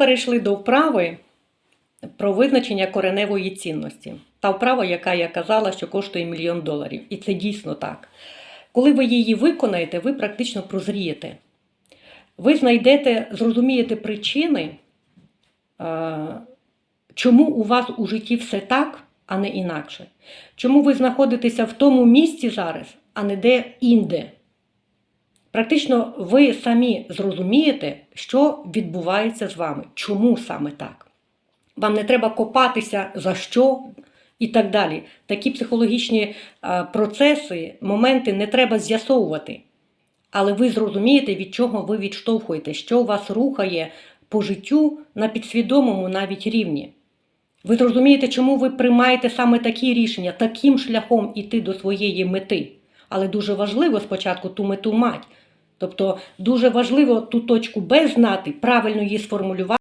перейшли до вправи про визначення кореневої цінності. Та вправа, яка я казала, що коштує мільйон доларів. І це дійсно так. Коли ви її виконаєте, ви практично прозрієте. Ви знайдете, зрозумієте причини, е, чому у вас у житті все так, а не інакше. Чому ви знаходитеся в тому місці зараз, а не де інде. Практично ви самі зрозумієте, що відбувається з вами, чому саме так. Вам не треба копатися за що і так далі. Такі психологічні е, процеси, моменти не треба з'ясовувати. Але ви зрозумієте, від чого ви відштовхуєте, що вас рухає по життю на підсвідомому навіть рівні. Ви зрозумієте, чому ви приймаєте саме такі рішення, таким шляхом іти до своєї мети. Але дуже важливо спочатку ту мету мати. Тобто дуже важливо ту точку Б знати, правильно її сформулювати.